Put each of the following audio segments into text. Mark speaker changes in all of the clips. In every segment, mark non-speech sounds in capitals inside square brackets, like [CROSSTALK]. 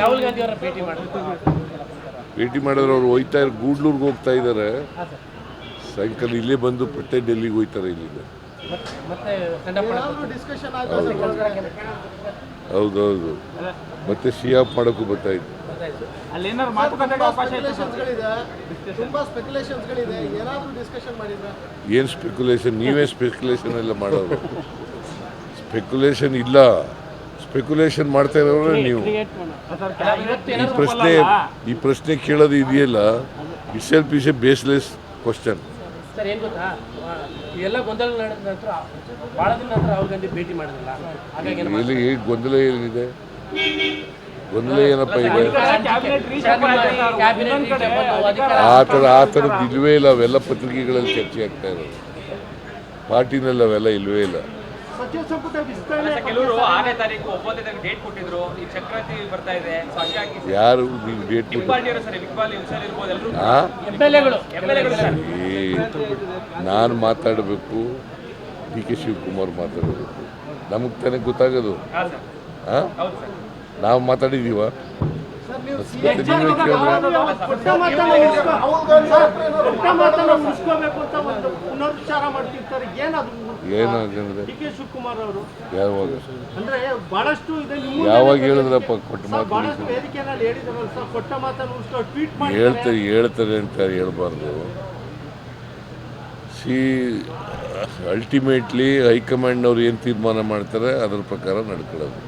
Speaker 1: ರಾಹುಲ್ ಗಾಂಧಿ ಅವರ ಭೇಟಿ ಮಾಡಿದ್ರು.
Speaker 2: ಭೇಟಿ ಮಾಡಿದ್ರೆ ಅವ್ರು ಹೋಯ್ತಾ ಇರೋ ಗೂಡ್ಲೂರ್ಗೆ ಹೋಗ್ತಾ ಇದ್ದಾರೆ ಸಾಯಂಕಾಲ ಇಲ್ಲೇ ಬಂದು ಮತ್ತೆ ಡೆಲ್ಲಿಗೆ ಹೋಯ್ತಾರೆ ಇಲ್ಲಿಂದ. ಹೌದೌದು. ಮತ್ತೆ ಸಿ ಆಫ್ ಮಾಡೋಕ್ಕೂ ಬರ್ತಾ
Speaker 3: ಮಾಡಿದ್ರ.
Speaker 2: ಏನು ಸ್ಪೆಕ್ಯುಲೇಷನ್ ನೀವೇ ಸ್ಪೆಕ್ಯುಲೇಷನ್ ಎಲ್ಲ ಮಾಡೋರು. [LAUGHS] ಸ್ಪೆಕ್ಯುಲೇಷನ್ ಇಲ್ಲ. ಸ್ಪೆಕ್ಯುಲೇಷನ್ ಮಾಡ್ತಾ ಇರೋ ನೀವು.
Speaker 1: ಇವತ್ತು
Speaker 2: ಈ ಪ್ರಶ್ನೆ ಈ ಪ್ರಶ್ನೆ ಕೇಳೋದು ಇದೆಯಲ್ಲ? Itself P A baseless question
Speaker 1: sir ಏನು ಗೊತ್ತಾ? ಆ, ಗೊಂದಲ ನಡೆದ ನಂತರ ಭಾಳ ದಿನ ನಂತರ ರಾಹುಲ್ ಗಾಂಧಿ ಭೇಟಿ ಮಾಡಿದ್ರಲ್ಲ? ಹಾಗಾಗಿ ಏನು
Speaker 2: ಎಲ್ಲಿ ಏನ್ ಗೊಂದಲ ಏನಿದೆ? ಗೊಂದಲ ಏನಪ್ಪ ಇದೆ? ಆ ಥರ ಆ ಥರದ್ದು ಇಲ್ವೇ ಇಲ್ಲ ಅವೆಲ್ಲ ಪತ್ರಿಕೆಗಳಲ್ಲಿ ಚರ್ಚೆ ಆಗ್ತಾ ಇರೋದು. ಪಾರ್ಟಿನಲ್ಲಿ ಅವೆಲ್ಲ ಇಲ್ವೇ ಇಲ್ಲ.
Speaker 3: ಸಚಿವ ಸಂಪುಟ ವಿಸ್ತರಣೆ
Speaker 4: ಕೆಲವರು ಆರನೇ ತಾರೀಕು ಒಂಬತ್ತನೇ ತಾರೀಕು ಡೇಟ್ ಕೊಟ್ಟಿದ್ರು ಈ ಚಕ್ರವರ್ತಿ ಬರ್ತಾ ಇದೆ ಸೊ ಹಂಗಾಗಿ
Speaker 2: ಯಾರು ಡೇಟ್
Speaker 4: ಸರ್ ಇರ್ಬೋದು ಎಲ್ಲರೂ
Speaker 2: ನಾನು ಮಾತಾಡಬೇಕು ಡಿ ಕೆ ಶಿವಕುಮಾರ್ ಮಾತಾಡಬೇಕು ನಮಗೆ ತಾನೇ ಗೊತ್ತಾಗೋದು
Speaker 4: ಹಾಂ ಸರ್ ಹೌದು ಸರ್
Speaker 2: ನಾವು ಮಾತಾಡಿದ್ದೀವ ಕೇಳಿದ್ರೆ
Speaker 3: ಕೊಟ್ಟ ಮಾತನ್ನ ಉಳಿಸ್ಕೊ- ಕೊಟ್ಟ ಮಾತನ್ನ ಉಳಿಸ್ಕೋಬೇಕು ಅಂತ ಒಂದು ಪುನರುಚ್ಚಾರ ಮಾಡ್ತಿರ್ತಾರೆ ಏನದು
Speaker 2: ಏನಾಗಂದ್ರೆ
Speaker 3: ಡಿ ಅವರು.
Speaker 2: ಯಾವಾಗ?
Speaker 3: ಅಂದ್ರೆ ಬಹಳಷ್ಟು ಇದೆ ನಿಮ್ಮ
Speaker 2: ಯಾವಾಗ ಹೇಳಿದ್ರಪ್ಪ ಕೊಟ್ಟು ಮಾತು ಹೇಳ್ತಾರೆ ಹೇಳ್ತಾರೆ ಅಂತ ಹೇಳ್ಬಾರ್ದು? ಸಿ ಅಲ್ಟಿಮೇಟ್ಲಿ ಹೈಕಮಾಂಡ್ನವ್ರು ಏನು ತೀರ್ಮಾನ ಮಾಡ್ತಾರೆ ಅದ್ರ ಪ್ರಕಾರ ನಡ್ಕೊಳ್ಳೋದು.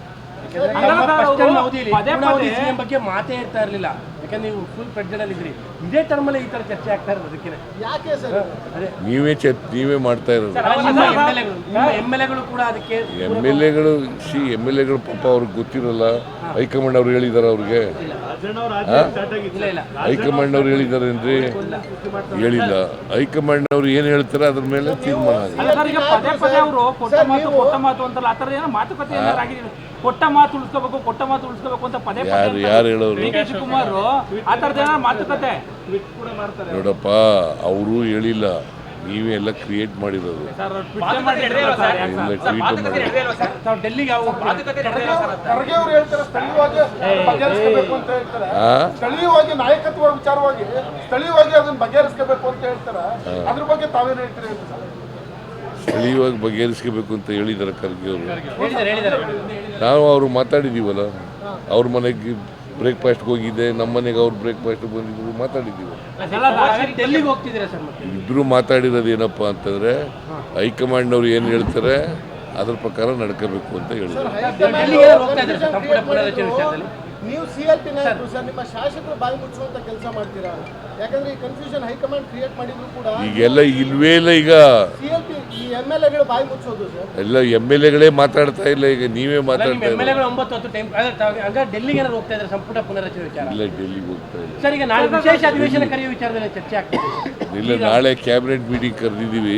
Speaker 1: ಬಗ್ಗೆ ಮಾತೇ ಇರ್ತಾ ಇರಲಿಲ್ಲ. ಯಾಕಂದ್ರೆ ನೀವು ಫುಲ್ ಪ್ರೆಗ್ನೆಂಟ್ ಅಲ್ಲಿ ಇದ್ರಿ ಇದೇ ಟರ್ಮಲ್ಲಿ ಈ ತರ ಚರ್ಚೆ ಆಗ್ತಾ ಇರೋದು ಅದಕ್ಕೆ
Speaker 3: ಯಾಕೆ ಸರ್?
Speaker 1: ಅದೇ.
Speaker 2: ನೀವೇ ಚ ನೀವೇ ಮಾಡ್ತಾ ಇರೋದು.
Speaker 1: ಎಂ ಎಲ್ ಎಗಳು ನಿಮ್ಮ ಎಂ ಎಲ್ ಎಗಳು ಕೂಡ ಅದಕ್ಕೆ
Speaker 2: ಎಂ ಎಲ್ ಎಗಳು ಸಿ ಎಂ ಎಲ್ ಎಗಳು ಪಾಪ ಅವ್ರಿಗೆ ಗೊತ್ತಿರಲ್ಲ. ಹೈಕಮಾಂಡ್ ಅವ್ರು ಹೇಳಿದಾರೆ ಅವ್ರಿಗೆ. ಹೈಕಮಾಂಡ್ ಅವ್ರು ಹೇಳಿದಾರೇನ್ರಿ ಹೇಳಿಲ್ಲ. ಹೈಕಮಾಂಡ್ ಅವ್ರು ಏನು ಹೇಳ್ತಾರೆ ಅದ್ರ ಮೇಲೆ ತೀರ್ಮಾನ ಆಗುತ್ತೆ
Speaker 4: ಕೊಟ್ಟ ಮಾತು ಉಳಿಸ್ಕೋಬೇಕು ಕೊಟ್ಟ ಮಾತು ಉಳಿಸ್ಕೋಬೇಕು ಅಂತ ಪದೇ ಪದೇ
Speaker 2: ಯಾರು ಯಾರು ಹೇಳೋರು?
Speaker 4: ಡಿ ಕೆ ಶಿವಕುಮಾರ್ ಆ ತರದ ಏನಾದ್ರು ಮಾತುಕತೆ?
Speaker 2: ನೋಡಪ್ಪ ಅವರು ಹೇಳಿಲ್ಲ. ನೀವೇ ಎಲ್ಲ ಕ್ರಿಯೇಟ್ ಮಾಡಿರೋದು.
Speaker 4: ಸರ್ ಟ್ವಿಟ್
Speaker 2: ಮಾಡಿ
Speaker 1: ಡೆಲ್ಲಿಗೆ ಯಾವ
Speaker 3: ಖರ್ಗೆ ಅವರು ಹೇಳ್ತಾರೆ ಸ್ಥಳೀಯವಾಗಿ ಅಂತ ಹೇಳ್ತಾರೆ.
Speaker 2: ಆ?
Speaker 3: ಸ್ಥಳೀಯವಾಗಿ ನಾಯಕತ್ವ ವಿಚಾರವಾಗಿ ಸ್ಥಳೀಯವಾಗಿ ಅದನ್ನ ಬಗೆಹರಿಸ್ಕೋಬೇಕು ಅಂತ ಹೇಳ್ತಾರೆ. ಅದ್ರ ಬಗ್ಗೆ ತಾವೇನು ಹೇಳ್ತೀರಿ ಅಂತ ಸರ್?
Speaker 2: ಸ್ಥಳೀಯವಾಗಿ ಬಗೆಹರಿಸ್ಕೋಬೇಕು ಅಂತ ಹೇಳಿದ್ದಾರೆ ಖರ್ಗೆ ಅವರು. ನಾವು ಅವರು ಮಾತಾಡಿದ್ದೀವಲ್ಲ ಅವ್ರ ಮನೆಗೆ ಬ್ರೇಕ್ಫಾಸ್ಟ್ಗೆ ಹೋಗಿದ್ದೆ ನಮ್ಮ ಮನೆಗೆ ಅವ್ರು ಬ್ರೇಕ್ಫಾಸ್ಟ್ ಬಂದಿದ್ರು ಮಾತಾಡಿದ್ದೀವಿ ಇಬ್ಬರು ಮಾತಾಡಿರೋದು ಏನಪ್ಪ ಅಂತಂದರೆ ಹೈಕಮಾಂಡ್ನವ್ರು ಏನು ಹೇಳ್ತಾರೆ ಅದ್ರ ಪ್ರಕಾರ ನಡ್ಕೋಬೇಕು ಅಂತ ಹೇಳಿದ್ರು.
Speaker 1: ಡೆಲ್ಲಿಗೆ ಏನಾದ್ರು ಹೋಗ್ತಾ ಇದ್ದಾರೆ ಸರ್ ಸಂಪುಟ ಪುನರಚನೆ ವಿಚಾರದಲ್ಲಿ?
Speaker 3: ನೀವು ಸಿ ಎಲ್ ಪಿ ನಾಯಕರು ಸರ್ ನಿಮ್ಮ ಶಾಸಕರು ಬಾಯಿ ಮುಚ್ಚುವಂತ ಕೆಲಸ ಮಾಡ್ತೀರಾ? ಯಾಕಂದ್ರೆ ಈ ಕನ್ಫ್ಯೂಷನ್ ಹೈಕಮಾಂಡ್ ಕ್ರಿಯೇಟ್ ಮಾಡಿದ್ರು ಕೂಡ
Speaker 2: ಈಗೆಲ್ಲ ಇಲ್ವೇ ಇಲ್ಲ ಈಗ.
Speaker 3: ಸಿ ಎಲ್ ಪಿ ಈ ಎಂ ಎಲ್ ಮುಚ್ಚೋದು ಸರ್.
Speaker 2: ಎಲ್ಲ ಎಂ ಎಲ್ ಎಗಳೇ ಮಾತಾಡ್ತಾ ಇಲ್ಲ ಈಗ ನೀವೇ ಮಾತಾಡ್ತಾ ಇಲ್ಲ
Speaker 1: ಡೆಲ್ಲಿಗೆ ಏನಾದ್ರು ಹೋಗ್ತಾ ಇದ್ದಾರೆ ಸಂಪುಟ ಪುನರಚನೆ ವಿಚಾರ.
Speaker 2: ಇಲ್ಲ ಡೆಲ್ಲಿಗೆ ಹೋಗ್ತಾ ಇಲ್ಲ.
Speaker 1: ಸರ್ ಈಗ ನಾಳೆ ವಿಶೇಷ ಅಧಿವೇಶನ ಕರೆಯುವ ವಿಚಾರದಲ್ಲಿ ಚರ್ಚೆ ಆಗ್ತಿದೆ.
Speaker 2: ಇಲ್ಲ ನಾಳೆ ಕ್ಯಾಬಿನೆಟ್ ಮೀಟಿಂಗ್ ಕರೆದಿದ್ದೀವಿ.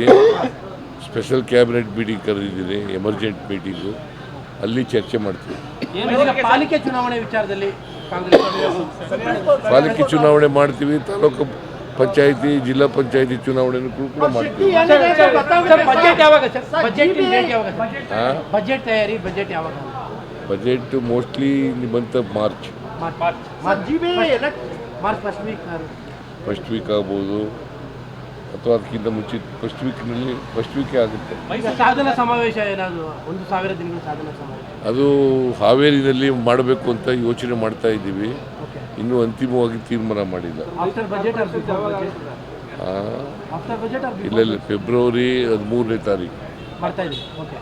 Speaker 2: ಸ್ಪೆಷಲ್ ಕ್ಯಾಬಿನೆಟ್ ಮೀಟಿಂಗ್ ಕರೆದಿದ್ದೀನಿ ಎಮರ್ಜೆಂಟ್ ಮೀಟಿಂಗ್ ಅಲ್ಲಿ ಚರ್ಚೆ ಮಾಡ್ತೀವಿ.
Speaker 1: ಈಗ ಪಾಲಿಕೆ ಚುನಾವಣೆ ವಿಚಾರದಲ್ಲಿ ಕಾಂಗ್ರೆಸ್
Speaker 2: ಪಾಲಿಕೆ ಚುನಾವಣೆ ಮಾಡ್ತೀವಿ ತಾಲೂಕು ಪಂಚಾಯತಿ ಜಿಲ್ಲಾ ಪಂಚಾಯಿತಿ ಚುನಾವಣೆಯನ್ನು ಕೂಡ ಮಾಡ್ತೀವಿ.
Speaker 1: ಸರ್ ಬಜೆಟ್ ಯಾವಾಗ ಸರ್? ಬಜೆಟ್ ಡೇಟ್ ಯಾವಾಗ ಬಜೆಟ್ ತಯಾರಿ ಬಜೆಟ್ ಯಾವಾಗ?
Speaker 2: ಬಜೆಟ್ ಮೋಸ್ಟ್ಲಿ
Speaker 1: ಬಂತ March. First week
Speaker 2: first week ಆಗ್ಬೋದು. ಅಥವಾ ಅದಕ್ಕಿಂತ ಮುಂಚೆ ಫಸ್ಟ್ ವೀಕ್ನಲ್ಲಿ ಫಸ್ಟ್ ವೀಕ್ ಆಗುತ್ತೆ.
Speaker 1: ಈಗ ಸಾಧನ ಸಮಾವೇಶ ಏನಾದ್ರು? ಒಂದು ಸಾವಿರ ದಿನಗಳ ಸಾಧನ ಸಮಾವೇಶ.
Speaker 2: ಅದು ಹಾವೇರಿನಲ್ಲಿ ಮಾಡಬೇಕು ಅಂತ ಯೋಚನೆ ಮಾಡ್ತಾ ಇದ್ದೀವಿ. ಇನ್ನೂ ಅಂತಿಮವಾಗಿ ತೀರ್ಮಾನ ಮಾಡಿಲ್ಲ. ಇಲ್ಲ ಇಲ್ಲ ಫೆಬ್ರವರಿ ಹದಿಮೂರನೇ ತಾರೀಕು.
Speaker 1: ಮಾಡ್ತಾ ಇದ್ದೀವಿ ಓಕೆ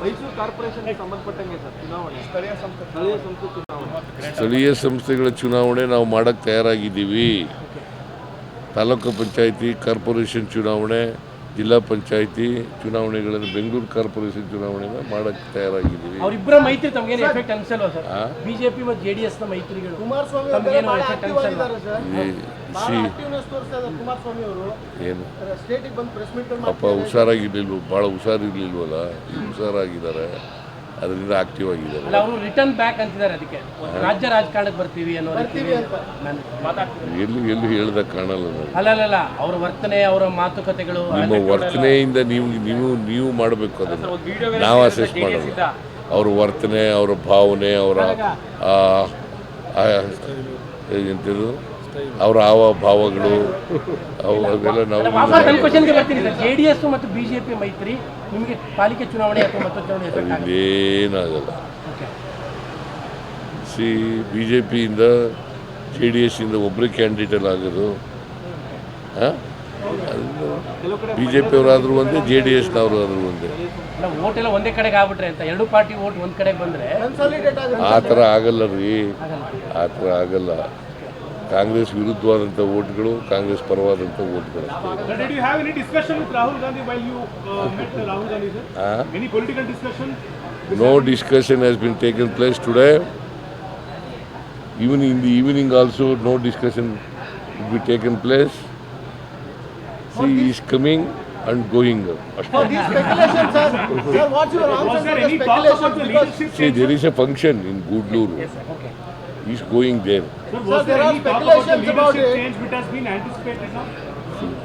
Speaker 3: ಮೈಸೂರು ಕಾರ್ಪೊರೇಷನ್ಗೆ ಸಂಬಂಧಪಟ್ಟಂಗೆ ಸರ್ ಚುನಾವಣೆ. ಸ್ಥಳೀಯ ಸಂಸ್ಥೆ. ಸ್ಥಳೀಯ ಸಂಸ್ಥೆ ಚುನಾವಣೆ.
Speaker 2: ಸ್ಥಳೀಯ ಸಂಸ್ಥೆಗಳ ಚುನಾವಣೆ ನಾವು ಮಾಡಕ್ಕೆ ತಯಾರಾಗಿದ್ದೀವಿ. ತಾಲೂಕು ಪಂಚಾಯತಿ ಕಾರ್ಪೊರೇಷನ್ ಚುನಾವಣೆ ಜಿಲ್ಲಾ ಪಂಚಾಯಿತಿ ಚುನಾವಣೆಗಳನ್ನು ಬೆಂಗಳೂರು ಕಾರ್ಪೊರೇಷನ್ ಚುನಾವಣೆನ ಮಾಡಕ್ಕೆ ತಯಾರಾಗಿದ್ದೀವಿ.
Speaker 1: ಅವರಿಬ್ಬರ ಮೈತ್ರಿ ತಮಗೇನು ಎಫೆಕ್ಟ್ ಅನ್ಸಲ್ವಾ ಸರ್? ಬಿಜೆಪಿ ಮತ್ತು ಜೆ ಡಿ ಎಸ್ನ ಮೈತ್ರಿಗಳು
Speaker 3: ಕುಮಾರಸ್ವಾಮಿ
Speaker 1: ತಮಗೇನು
Speaker 3: ಬಹಳ
Speaker 1: ಎಫೆಕ್ಟ್
Speaker 3: ಆಕ್ಟಿವ್
Speaker 1: ಅನ್ಸಲ್ವಾ?
Speaker 2: ಏನು?
Speaker 3: ಸ್ಟೇಟಿಗೆ ಬಂದು ಪ್ರೆಸ್ ಮೀಟ್
Speaker 2: ಪಾಪ ಹುಷಾರಾಗಿರ್ಲಿಲ್ವ? ಭಾಳ ಹುಷಾರಿರ್ಲಿಲ್ವಲ್ಲ? ಈಗ ಹುಷಾರಾಗಿದ್ದಾರೆ. ಅದರಿಂದ ಆಕ್ಟಿವ್ ಆಗಿದೆ
Speaker 1: ಅಲ್ಲ ಅವರು ರಿಟರ್ನ್ ಬ್ಯಾಕ್ ಅಂತಿದ್ದಾರೆ ಅದಕ್ಕೆ. ಒಂದು ರಾಜ್ಯ ರಾಜಕಾರಣಕ್ಕೆ ಬರ್ತೀವಿ ಅನ್ನೋ ನಾನು
Speaker 2: ಎಲ್ಲಿ ಎಲ್ಲಿ ಹೇಳ್ದ ಕಾಣಲ್ಲ ನಾವು
Speaker 1: ಅಲ್ಲ ಅಲ್ಲ ಅಲ್ಲ ಅವರ ವರ್ತನೆ ಅವರ ಮಾತುಕತೆಗಳು
Speaker 2: ನಿಮ್ಮ ವರ್ತನೆಯಿಂದ ನೀವು ನೀವು ನೀವು ಮಾಡಬೇಕು ಅದನ್ನು. ನಾವು ಅಸೆಸ್ ಮಾಡೋದು ಅವ್ರ ವರ್ತನೆ ಅವರ ಭಾವನೆ ಅವರ ಆ ಎಂಥದ್ದು ಅವರ ಹಾವ ಭಾವಗಳು ಅವು ಅವೆಲ್ಲ ನಾವು
Speaker 1: ಜೆ ಡಿ ಎಸ್ ಮತ್ತು ಬಿಜೆಪಿ ಮೈತ್ರಿ ನಿಮಗೆ ಪಾಲಿಕೆ ಚುನಾವಣೆ ಅಥವಾ ಮತ್ತೊಂದು ಎಫೆಕ್ಟ್ ಆಗುತ್ತೆ?
Speaker 2: ಇಲ್ಲೇನಾಗಲ್ಲ
Speaker 1: ಓಕೆ.
Speaker 2: ಸಿ ಬಿ ಜೆ ಪಿಯಿಂದ ಜೆ ಡಿ ಎಸ್ಸಿಂದ ಒಬ್ಬರೇ ಕ್ಯಾಂಡಿಡೇಟ್ ಆಗೋದು. ಬಿ ಜೆ ಪಿಯವರಾದರೂ ಒಂದೇ ಜೆ ಡಿ ಎಸ್ನವರು ಆದರೂ ಒಂದೇ.
Speaker 1: ಅಲ್ಲ ಓಟ್ ಎಲ್ಲ ಒಂದೇ ಕಡೆಗೆ ಆಗ್ಬಿಟ್ರೆ ಅಂತ. ಎರಡು ಪಾರ್ಟಿ ಓಟ್ ಒಂದ್ ಕಡೆಗೆ ಬಂದ್ರೆ
Speaker 2: ಆ ಥರ ಆಗಲ್ಲ ರೀ. ಆ ಥರ ಆಗಲ್ಲ. ಕಾಂಗ್ರೆಸ್ ವಿರುದ್ಧವಾದಂಥ ಓಟ್ಗಳು ಕಾಂಗ್ರೆಸ್ ಪರವಾದಂಥ ಓಟ್ಗಳು ಅಷ್ಟೇ
Speaker 5: Did you have any discussion with Rahul Gandhi while you uh, met Rahul Gandhi, sir?
Speaker 2: ಆ?
Speaker 5: Any political discussion?
Speaker 2: No discussion has been taken place today. Even in the evening also, no discussion will be taken place. See, he is coming and going.
Speaker 3: For these speculations, sir, [LAUGHS] sir, what's your
Speaker 5: Was
Speaker 3: answer
Speaker 5: there
Speaker 3: to the
Speaker 5: any talk about
Speaker 3: speculations?
Speaker 5: the
Speaker 3: Because
Speaker 5: leadership
Speaker 2: See,
Speaker 5: change?
Speaker 2: there is a function in Gudlur.
Speaker 1: Okay
Speaker 2: He Is going there.
Speaker 5: Sir, was
Speaker 3: there
Speaker 5: any speculation about the
Speaker 3: speculations about it.
Speaker 5: change which has been anticipated now?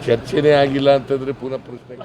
Speaker 2: ಚರ್ಚೆನೇ ಆಗಿಲ್ಲ ಅಂತಂದ್ರೆ ಪುನಃ ಪ್ರಶ್ನೆ.